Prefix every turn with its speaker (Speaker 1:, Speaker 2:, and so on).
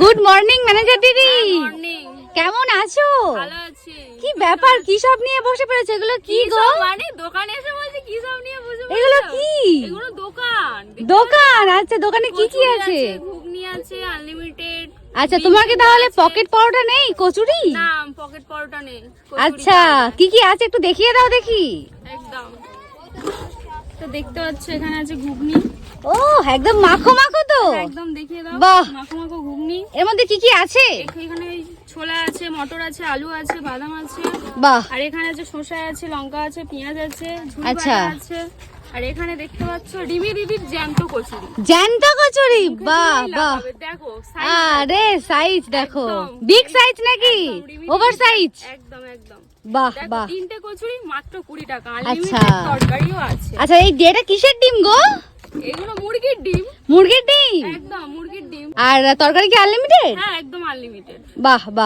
Speaker 1: Good morning manager দিদি কেমন আছো?
Speaker 2: ভালো আছি।
Speaker 1: কি ব্যাপার? কি সব নিয়ে বসে পড়েছে? এগুলো কি গো?
Speaker 2: মানে? দোকানে এসে বলছি কি সব নিয়ে বসে
Speaker 1: এগুলো কি?
Speaker 2: এগুলো দোকান।
Speaker 1: দোকান? আচ্ছা দোকানে কি কি আছে?
Speaker 2: ঘুগনি আছে আনলিমিটেড
Speaker 1: আচ্ছা তোমার কি তাহলে পকেট পরোটা নেই? কচুরি?
Speaker 2: না পকেট পরোটা নেই
Speaker 1: আচ্ছা। কি কি আছে? একটু দেখিয়ে দাও দেখি।
Speaker 2: একদম। তো দেখতে পাচ্ছ এখানে আছে ঘুগনি।
Speaker 1: ও একদম মাখো মাখো তো।
Speaker 2: একদম দেখিয়ে দাও।
Speaker 1: বাহ।
Speaker 2: মাখো মাখো ঘুগনি।
Speaker 1: এর মধ্যে কি কি আছে?
Speaker 2: এখানে ছোলা আছে মটর আছে আলু আছে বাদাম আছে।
Speaker 1: বাহ।
Speaker 2: আর এখানে আছে শসা আছে লঙ্কা আছে পেঁয়াজ আছে
Speaker 1: আচ্ছা।
Speaker 2: আছে। আর এখানে দেখতে পাচ্ছ ডিমি দিদির জ্যান্ত কচুরি।
Speaker 1: জ্যান্ত কচুরি? বাহ বাহ।
Speaker 2: দেখো
Speaker 1: আরে সাইজ দেখো। বিগ সাইজ নাকি? ওভার সাইজ
Speaker 2: একদম একদম।
Speaker 1: বাহ বাহ।
Speaker 2: তিনটে কচুরি মাত্র কুড়ি টাকা।
Speaker 1: আচ্ছা।
Speaker 2: তরকারিও আছে।
Speaker 1: আচ্ছা এই ডেটা কিসের ডিম গো?
Speaker 2: এগুলো মুরগির ডিম।
Speaker 1: মুরগির ডিম?
Speaker 2: একদম মুরগির ডিম।
Speaker 1: আর তরকারি কি আনলিমিটেড
Speaker 2: হ্যাঁ একদম আনলিমিটেড
Speaker 1: বাহ বাহ।